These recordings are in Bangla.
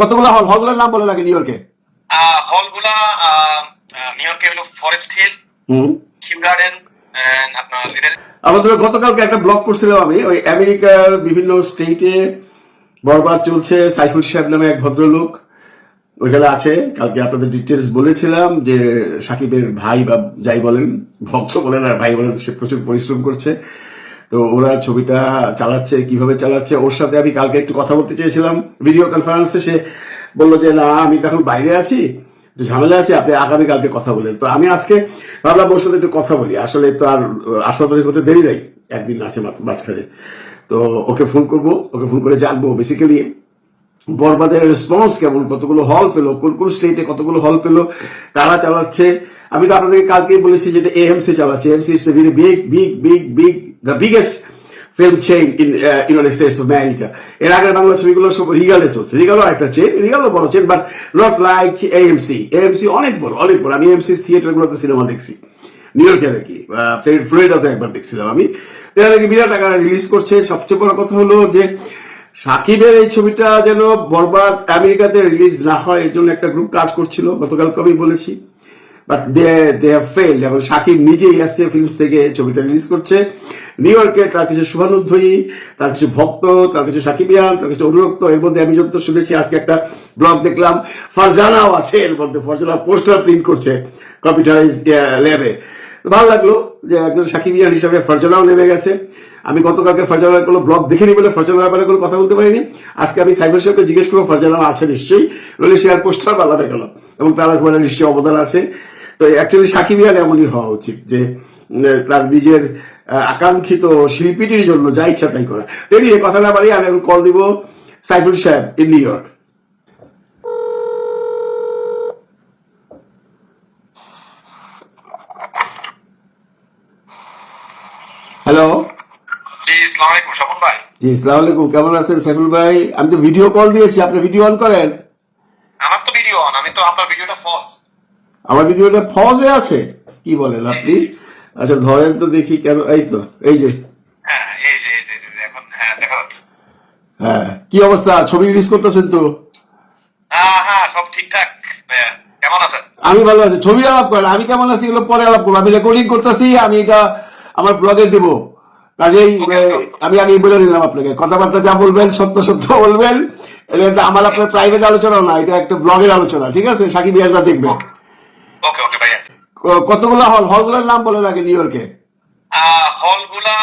কতগুলো হল হলগুলোর নাম বলে লাগে নিউ ইয়র্কে হলগুলা নিউ ইয়র্কে হলো ফরেস্ট হিল কিউ গার্ডেন আমাদের গতকালকে একটা ব্লগ করছিলাম আমি ওই আমেরিকার বিভিন্ন স্টেটে বরবাদ চলছে সাইফুল সাহেব নামে এক ভদ্রলোক। ওইখানে আছে কালকে আপনাদের ডিটেলস বলেছিলাম যে সাকিবের ভাই বা যাই বলেন ভক্ত বলেন আর ভাই বলেন সে প্রচুর পরিশ্রম করছে। তো ওরা ছবিটা চালাচ্ছে, কীভাবে চালাচ্ছে, ওর সাথে আমি কালকে একটু কথা বলতে চেয়েছিলাম ভিডিও কনফারেন্সে সে বলল যে, না, আমি তো এখন বাইরে আছি, একটু ঝামেলা আছে, আপনি আগামী কালকে কথা বলেন। তো আমি আজকে ভাবলাম ওর সাথে একটু কথা বলি। আসলে তো আর আসল তারিখ হতে দেরি নাই, একদিন আছে মাঝখানে। তো ওকে ফোন করব, ওকে ফোন করে জানব। বেসিক্যালি বরবাদের রেসপন্স কেমন, কতগুলো হল পেল, কোন কোন স্টেটে কতগুলো হল পেল, কারা চালাচ্ছে? আমি তো আপনাদেরকে কালকেই বলেছি যেটা এএমসি চালাচ্ছে। Very big big big big the biggest film chain in United States of America এর আগের বাংলা ছবিগুলো সব রিগালে চলছে। রিগালও একটা চেন রিগালও বড় chain but not like AMC AMC অনেক বড় অনেক বড়। আমি এএমসি থিয়েটারগুলোতে সিনেমা দেখছি। নিউ ইয়র্কে দেখি। ফ্লোরিড- ফ্লোরিডাতে একবার দেখছিলাম আমি। এরা নাকি বিরাট আকারে রিলিজ করছে। সবচেয়ে বড় কথা হলো যে সাকিবের এই ছবিটা যেন বরবাদ আমেরিকাতে রিলিজ না হয়, এর জন্য একটা গ্রুপ কাজ করছিল। গতকালকে আমি বলেছি। But they they have failed নিজেই ফিল্মস থেকে ছবিটা রিলিজ করছে। নিউ ইয়র্কে তার কিছু তার কিছু ভক্ত, তার কিছু সাকিবিয়ান তার কিছু অনুরক্ত, এর মধ্যে আমি যত শুনেছি, আজকে একটা ব্লগ দেখলাম, ফারজানাও আছে এর মধ্যে। ফারজানা পোস্টার প্রিন্ট করছে কম্পিউটারাইজ ল্যাবে ভালো লাগল যে একজন সাকিবিয়ান হিসাবে ফারজানাও নেমে গেছে। আমি গতকালকে ফারজানার কোনো ব্লগ দেখিনি বলে ফারজানার ব্যাপারে কোনো কথা বলতে পারিনি। আজকে আমি সাইবার সাহেবকে জিজ্ঞেস করব, ফারজানা আছে নিশ্চয়ই? রইলে সে আর পোস্টার বানাতে গেল। এবং তারা নিশ্চয়ই অবদান আছে। তো অ্যাকচুয়ালি সাকিবিয়ান এমনই হওয়া উচিত যে তার নিজের আকাঙ্ক্ষিত শিল্পীটির জন্য যা ইচ্ছা তাই করা। তেমনি এই কথা না বাড়িয়ে আমি এখন কল দিব Saiful Saheb in New York hello জি ইসলাম আলাইকুম ভাই। জি কেমন আছেন সাইফুল ভাই? আমি তো ভিডিও কল দিয়েছি আপনি ভিডিও অন করেন? আমার তো ভিডিও অন আমি তো আপনার ভিডিওটা ফস আমার ভিডিওটা ফজে আছে? কি বলেন আপনি? আচ্ছা ধরেন তো দেখি কেন এই তো এই যে। হ্যাঁ হ্যাঁ হ্যাঁ কি অবস্থা? ছবি রিলিজ করতেছেন তো? সব ঠিকঠাক কেমন আছেন? আমি ভালো আছি। ছবি আলাপ করেন আমি কেমন আছি এগুলো পরে আলাপ করব। আমি রেকর্ডিং করতেছি আমি এটা আমার ব্লগে দেব। কাজেই. আমি আগে বলে নিলাম আপনাকে। কথাবার্তা যা বলবেন সত্য সত্য বলবেন এটা আমার আপনার প্রাইভেট আলোচনা না এটা একটা ব্লগের আলোচনা ঠিক আছে? সাকিব ইয়াররা দেখবে ওকে ওকে ভাইয়া কতগুলো হল? হলগুলোর নাম বলেন আগে নিউ ইয়র্কে হলগুলা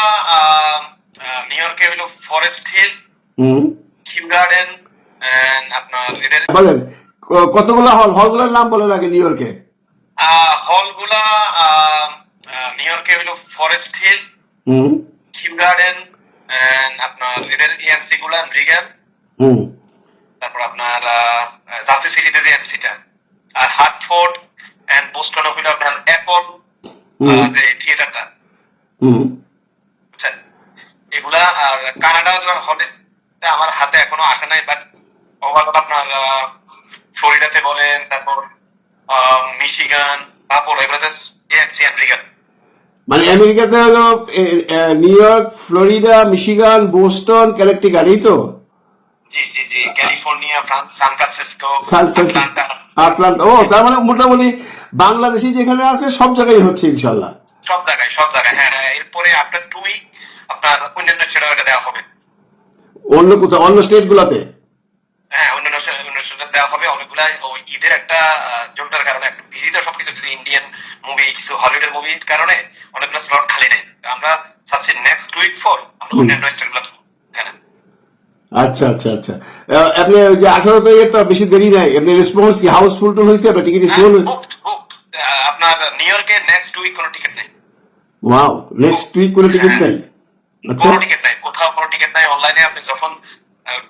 নিউ ইয়র্কে হলো ফরেস্ট হিল কিউ গার্ডেন আপনার বলেন কতগুলো হল? হলগুলোর নাম বলেন আগে নিউ ইয়র্কে হলগুলা নিউ ইয়র্কে হলো ফরেস্ট হিল কিউ গার্ডেন আপনার লিডল ইএমসি গুলা রিগান হুম। তারপর আপনার জার্সি সিটিতে যে এমসিটা আর হার্টফোর্ড এন্ড বোস্টন হইল আপনার অ্যাপল হুম। যে থিয়েটারটা। বুঝছেন এগুলা আর কানাডা হলে আমার হাতে এখনও আসে নাই বাট ওভারঅল আপনার ফ্লোরিডাতে বলেন তারপর মিশিগান তারপর এগুলোতে এন্ড রিগান মানে আমেরিকাতে হলো New York Florida Michigan Boston ক্যালেকটিকার এই তো? জি জি জি California France San Francisco San Francisco Atlanta ও তার মানে মোটামুটি বাংলাদেশি যেখানে আছে সব জায়গায় হচ্ছে ইনশাল্লাহ সব জায়গায় সব জায়গায় হ্যাঁ হ্যাঁ, এরপরে আপনার উইক আপনার অন্যান্য ছেড়ে দেওয়া হবে। অন্য কোথাও অন্য স্টেট গুলাতে হ্যাঁ অন্যান্য দেওয়া হবে। অনেকগুলা ওই ঈদের একটা আহ, জোরটার কারণে একটু বিজি তো সবকিছু কিছু ইন্ডিয়ান মুভি কিছু হলিউডের মুভির কারণে অনেকগুলো স্লট খালি নেই। আমরা চাচ্ছি নেক্সট উইক ফর আমরা অন্যান্য স্টেটগুলো হ্যাঁ আচ্ছা আচ্ছা আচ্ছা। আপনি ওই যে আঠারো তারিখের তো বেশি দেরি নাই। আপনি রেসপন্স কি হাউসফুল টু হয়েছে বা টিকিট সোল আপনার নিউ ইয়র্কে নেক্সট উইক কোনো টিকিট নেই। ওয়াও নেক্সট উইক কোনো টিকিট নাই? আচ্ছা। কোনো টিকিট নাই। কোথাও কোনো টিকিট নাই। অনলাইনে আপনি যখন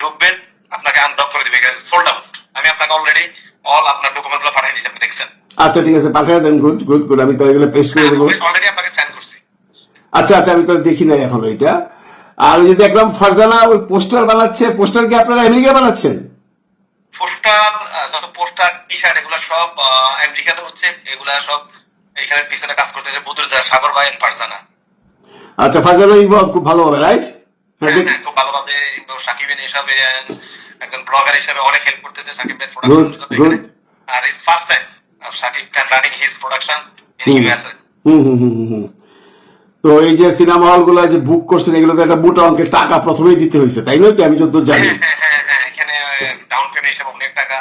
ঢুকবেন আপনাকে আনব্লক করে দিবে। সোল্ড আউট আমি আপনাকে অলরেডি অল আপনার ডকুমেন্টগুলো পাঠিয়ে দিয়েছি আপনি দেখছেন। আচ্ছা ঠিক আছে পাঠিয়ে দেন। গুড গুড গুড আমি তো এগুলো পেস্ট করে দেবো। অলরেডি আপনাকে সেন্ড করছি। আচ্ছা আচ্ছা আমি তো দেখি নাই এখন ওইটা আর ওই যে দেখলাম ফারজানা ওই পোস্টার বানাচ্ছে পোস্টার কি আপনারা আমেরিকা বানাচ্ছেন? পোস্টার যত পোস্টার টি শার্ট এগুলো সব আমেরিকাতে হচ্ছে এগুলা সব এখানে পিছনে কাজ করতেছে বুদুরদার সাগর ভাই পারজানা আচ্ছা ফারজানা ইনভলভ খুব ভালো হবে রাইট হ্যাঁ হ্যাঁ খুব ভালোভাবে সাকিবিন এসব একজন ব্লগার হিসেবে অনেক হেল্প করতেছে সাকিব ভাই production. R is first time Shakib Khan running his production in. USA hmm hmm hmm, hmm. তো এই যে সিনেমা হলগুলা যে বুক করছেন এগুলো তো একটা মোটা অঙ্কের টাকা প্রথমেই দিতে হয়েছে তাই নয় কি? আমি যত জানি। হ্যাঁ হ্যাঁ হ্যাঁ এখানে ডাউন পেমেন্ট হিসেবে অনেক টাকা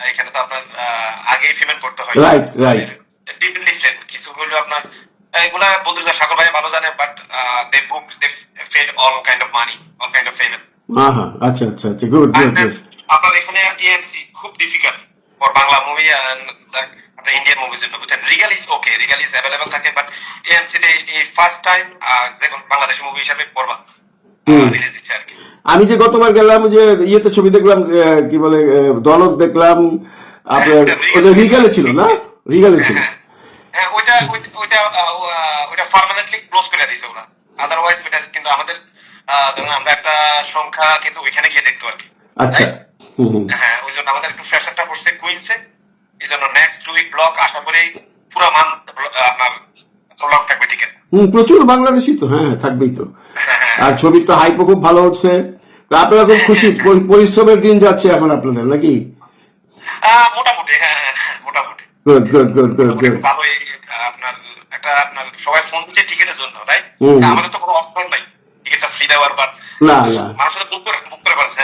এখানে তো আপনার আগেই পেমেন্ট করতে হয়। কিছু হলো আপনার এগুলা সাগর ভাই ভালো জানে but they book they fed all kind of money all kind of payment হ্যাঁ হ্যাঁ আচ্ছা আচ্ছা আচ্ছা গুড গুড গুড আপনার এখানে এএমসি খুব ডিফিকাল্ট ফর বাংলা মুভি আপনার ইন্ডিয়ান মুভির জন্য বুঝছেন Regal is okay Regal is available থাকে বাট এএমসি তে এই ফার্স্ট টাইম যে কোনো বাংলাদেশি মুভি হিসাবে করবা। রিলিজ দিচ্ছে আর কি আমি যে গতবার গেলাম যে ইয়েতে ছবি দেখলাম কি বলে দলক দেখলাম আপনার হ্যাঁ, ওটা রিগালে ছিল। না? রিগালে ছিল। হ্যাঁ হ্যাঁ ওইটা ওইটা- ওইটা আহ, আহ, ওইটা পার্মানেন্টলি ক্লোজ করে দিয়েছে ওরা। আদারওয়াইজ ওইটা কিন্তু আমাদের ধরুন আমরা একটা সংখ্যা কিন্তু ওইখানে গিয়ে দেখতো আর কি আচ্ছা হ্যাঁ ওই জন্য আমাদের একটু প্রেশারটা পড়ছে কুইন্সে এই জন্য নেক্সট উইক ব্লক আশা করি পুরো মান আপনার ব্লক থাকবে টিকিট হুম প্রচুর বাংলাদেশি তো হ্যাঁ থাকবেই তো। হ্যাঁ। হ্যাঁ আর ছবির তো হাইপও খুব ভালো হচ্ছে। তো আপনারা খুব খুশি পরিশ্রমের দিন যাচ্ছে এখন আপনাদের নাকি? মোটামুটি হ্যাঁ হ্যাঁ, হ্যাঁ, মোটামুটি। Good good good good good ভালোই আপনার একটা আপনার সবাই ফোন দিচ্ছে টিকিটের জন্য রাইট আমাদের তো কোনো অপশন নাই টিকিটটা ফ্রি দেওয়ার বা না না। মানুষের বুক করে বুক করে পারছে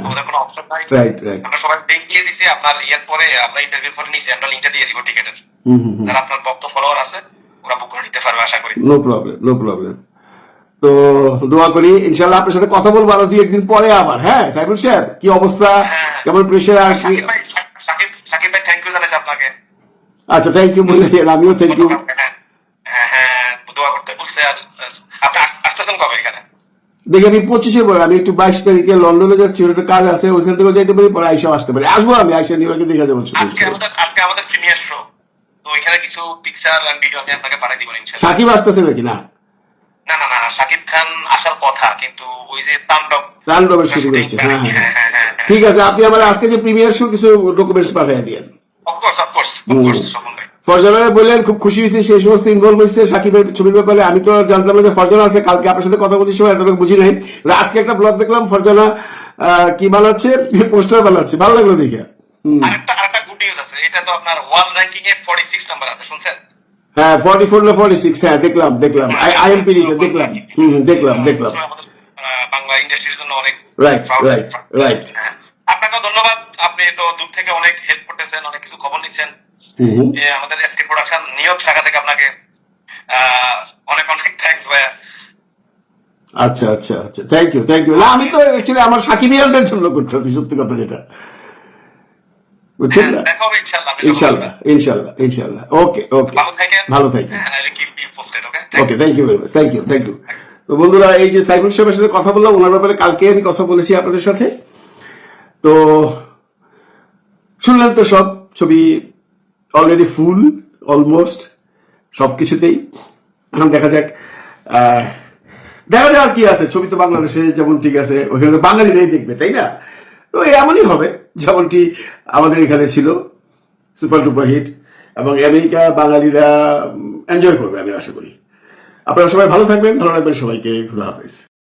আমাদের কোনো অপশন নাই। রাইট রাইট আমরা সবাই লিঙ্ক দিয়ে দিছি আপনার ইয়ের পরে আমরা ইন্টারভিউ পরে নিছি আমরা লিঙ্কটা দিয়ে দিব টিকিটের। হুম হুম হুম। যারা আপনার ভক্ত ফলোয়ার আছে ওরা বুক করে নিতে পারবে আশা করি। নো প্রবলেম নো প্রবলেম তো দোয়া করি ইনশাল্লাহ আপনার সাথে কথা বলব আরও দুই একদিন পরে আবার হ্যাঁ সাইফুল সাহেব কি অবস্থা? হ্যাঁ। কেমন প্রেশার আর কি? সাকিব ভাই সাকিব সাকিব ভাই থ্যাংক ইউ জানাচ্ছি আপনাকে। আচ্ছা থ্যাংক ইউ বলে আমিও থ্যাংক ইউ হ্যাঁ হ্যাঁ হ্যাঁ দোয়া করতে বলছে আর আহ, আপনি আস- আসতেছেন কবে এখানে দেখি আমি পঁচিশে পরে আমি একটু বাইশ তারিখে লন্ডনে যাচ্ছি একটা কাজ আছে ওইখান থেকে যাইতে পারি পরে আইসা আসতে পারি। আসব আমি আইসা নিউ ইয়র্কে দেখা যাব আজকে আমাদের প্রিমিয়ার শো তো ওইখানে কিছু পিকচার আর ভিডিও আমি আপনাকে পাঠিয়ে দিব ইনশাআল্লাহ। সাকিব আসতেছে নাকি? না। না না না সাকিব খান আসার কথা কিন্তু ওই যে তাণ্ডব তাণ্ডবের শুরু করেছে হ্যাঁ হ্যাঁ। হ্যাঁ ঠিক আছে আপনি আমার আজকে যে প্রিমিয়ার শো কিছু ডকুমেন্টস পাঠিয়ে দিয়েন। অফকোর্স অফকোর্স ফরজানা বললেন খুব খুশি হয়েছে সেই সমস্ত ইনভলভ হয়েছে সাকিবের ছবির ব্যাপারে। আমি তো জানতাম না যে ফরজানা আছে। কালকে আপনার সাথে কথা বলছি সময় এতটুকু বুঝি নাই। আজকে একটা ব্লগ দেখলাম ফরজানা কি বানাচ্ছে? পোস্টার বানাচ্ছে। ভালো লাগল দেখে। আরেকটা আরেকটা গুড নিউজ আছে। এটা তো আপনার ওয়ার্ল্ড র্যাঙ্কিং এ 46 নাম্বার আছে শুনছেন? হ্যাঁ ফর্টি ফোর না ফর্টি সিক্স হ্যাঁ দেখলাম দেখলাম। আই এম দেখলাম। হুম দেখলাম দেখলাম। বাংলা ইন্ডাস্ট্রির জন্য অনেক right, right. হ্যাঁ। আপনাকে ধন্যবাদ। আপনি তো দূর থেকে অনেক হেল্প করতেছেন অনেক কিছু খবর নিচ্ছেন। হুম। আমাদের প্রোডাকশন নিয়োগ শাখা থেকে আপনাকে অনেক অনেক থ্যাঙ্কস ভাইয়া। আচ্ছা আচ্ছা আচ্ছা। থ্যাংক ইউ থ্যাংক ইউ না আমি তো অ্যাকচুয়ালি আমার সাকিবিয়ানদের জন্য করতেছি সত্যি কথা যেটা। বুঝছেন না? হ্যাঁ, ইনশাল্লাহ ইনশাল্লাহ ইনশাল্লাহ ওকে ওকে ভালো থাকেন। হ্যাঁ okay okay thank you very much thank you thank you তো বন্ধুরা এই যে সাইফুল সাহেবের সাথে কথা বললাম ওনার ব্যাপারে কালকে আমি কথা বলেছি আপনাদের সাথে। তো শুনলেন তো সব ছবি অলরেডি ফুল অলমোস্ট সব কিছুতেই এখন দেখা যাক দেখা যাক কি আছে। ছবি তো বাংলাদেশে যেমন ঠিক আছে ওইখানে তো বাঙালিরাই দেখবে, তাই না? তো এমনই হবে, যেমনটি আমাদের এখানে ছিল, সুপার ডুপার হিট, এবং আমেরিকা বাঙালিরা এনজয় করবে, আমি আশা করি। আপনারা সবাই ভালো থাকবেন, ভালো রাখবেন সবাইকে, খুদা হাফেজ।